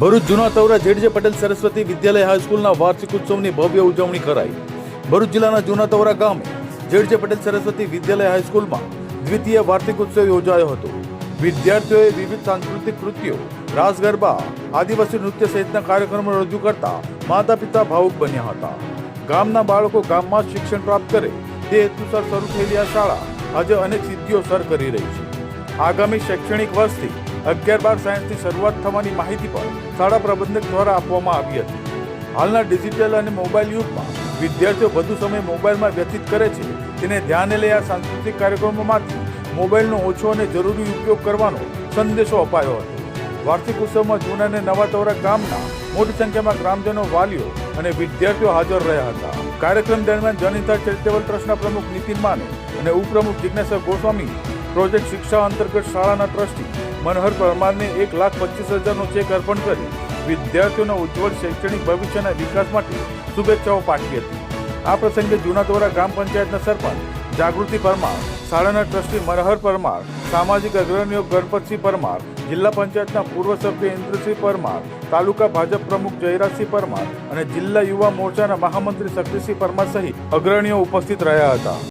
ભરૂચ જૂના તવરા જેડજે પટેલ સરસ્વતી વિદ્યાલય હાઈસ્કૂલના વાર્ષિક ઉત્સવની ભવ્ય ઉજવણી કરાઈ. ભરૂચ જિલ્લાના જૂના તવરા ગામે જેડજે પટેલ સરસ્વતી વિદ્યાલય હાઈસ્કૂલમાં દ્વિતીય વાર્ષિક ઉત્સવ યોજાયો હતો. વિદ્યાર્થીઓએ વિવિધ સાંસ્કૃતિક કૃત્યો રાસ ગરબા આદિવાસી નૃત્ય સહિતના કાર્યક્રમો રજૂ કરતા માતા પિતા ભાવુક બન્યા હતા. ગામના બાળકો ગામમાં જ શિક્ષણ પ્રાપ્ત કરે તે હેતુસર શરૂ થયેલી આ શાળા આજે અનેક સિદ્ધિઓ સર કરી રહી છે. આગામી શૈક્ષણિક વર્ષથી અગિયાર બાર સાયન્સની શરૂઆત થવાની માહિતી પણ શાળા પ્રબંધક દ્વારા આપવામાં આવી હતી. હાલના ડિજિટલ અને મોબાઈલ યુગમાં વિદ્યાર્થીઓ વધુ સમય મોબાઈલમાં વ્યતીત કરે છે. તેને ધ્યાને લઈ આ સાંસ્કૃતિક કાર્યક્રમોમાંથી મોબાઈલનો ઓછો અને જરૂરી ઉપયોગ કરવાનો સંદેશો અપાયો હતો. વાર્ષિક ઉત્સવમાં જૂના અને નવા તવરા ગામના મોટી સંખ્યામાં ગ્રામજનો, વાલીઓ અને વિદ્યાર્થીઓ હાજર રહ્યા હતા. કાર્યક્રમ દરમિયાન જનિતા ચેરિટેબલ ટ્રસ્ટના પ્રમુખ નીતિન માને અને ઉપપ્રમુખ જિજ્ઞાસા ગોસ્વામી પ્રોજેક્ટ શિક્ષા અંતર્ગત શાળાના ટ્રસ્ટી મનહર પરમારને એક લાખ પચીસ હજારનો ચેક અર્પણ કરી વિદ્યાર્થીઓના ઉજ્જવળ શૈક્ષણિક ભવિષ્યના વિકાસ માટે શુભેચ્છાઓ પાઠવી હતી. આ પ્રસંગે જૂના દ્વારા ગ્રામ પંચાયતના સરપંચ જાગૃતિ પરમાર, શાળાના ટ્રસ્ટી મનહર પરમાર, સામાજિક અગ્રણીઓ ગણપતસિંહ પરમાર, જિલ્લા પંચાયતના પૂર્વ સભ્ય ઇન્દ્રસિંહ પરમાર, તાલુકા ભાજપ પ્રમુખ જયરાજસિંહ પરમાર અને જિલ્લા યુવા મોરચાના મહામંત્રી શક્તિસિંહ પરમાર સહિત અગ્રણીઓ ઉપસ્થિત રહ્યા હતા.